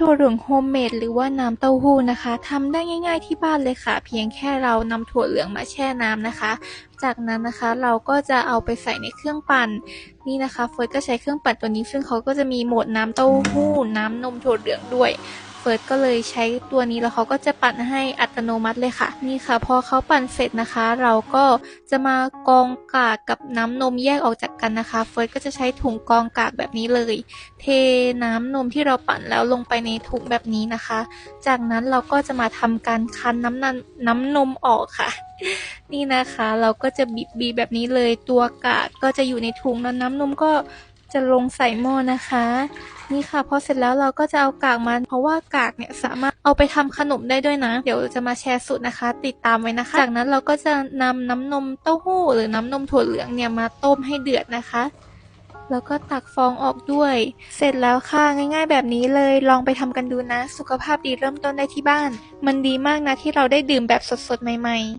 ถั่วเหลืองโฮมเมดหรือว่าน้ำเต้าหู้นะคะทำได้ง่ายๆที่บ้านเลยค่ะ เพียงแค่เรานำถั่วเหลืองมาแช่น้ำนะคะ จากนั้นนะคะเราก็จะเอาไปใส่ในเครื่องปั่นนี่นะคะเฟิร์สก็ใช้เครื่องปั่นตัวนี้ ซึ่งเขาก็จะมีโหมดน้ำเต้าหู้ น้ำนมถั่วเหลืองด้วย เฟิร์สก็เลยใช้ตัวนี้แล้วเขาก็จะปั่นให้อัตโนมัติเลยค่ะ นี่ค่ะ พอเขาปั่นเสร็จนะคะ เราก็จะมากองกากกับน้ำนมแยกออกจากกันนะคะ เฟิร์สก็จะใช้ถุงกองกากแบบนี้เลย เทน้ำนมที่เราปั่นแล้วลงไปในถุงแบบนี้นะคะ จากนั้นเราก็จะมาทำการคั้นน้ำนันน้ำนมออกค่ะ นี่นะคะ เราก็จะบีบบีบแบบนี้เลยตัวกากก็จะอยู่ในถุงแล้วน้ำนมก็ จะลงใส่หม้อนะคะ นี่ค่ะพอเสร็จแล้วเราก็จะเอากากมาเพราะว่ากากเนี่ยสามารถเอาไปทำขนมได้ด้วยนะ เดี๋ยวจะมาแชร์สูตรนะคะ ติดตามไว้นะคะ จากนั้นเราก็จะนำน้ำนมเต้าหู้ หรือน้ำนมถั่วเหลืองเนี่ยมาต้มให้เดือดนะคะแล้วก็ตักฟองออกด้วย เสร็จแล้วค่ะ ง่ายๆแบบนี้เลย ลองไปทำกันดูนะ สุขภาพดีเริ่มต้นได้ที่บ้าน มันดีมากนะที่เราได้ดื่มแบบสดๆ ใหม่ๆ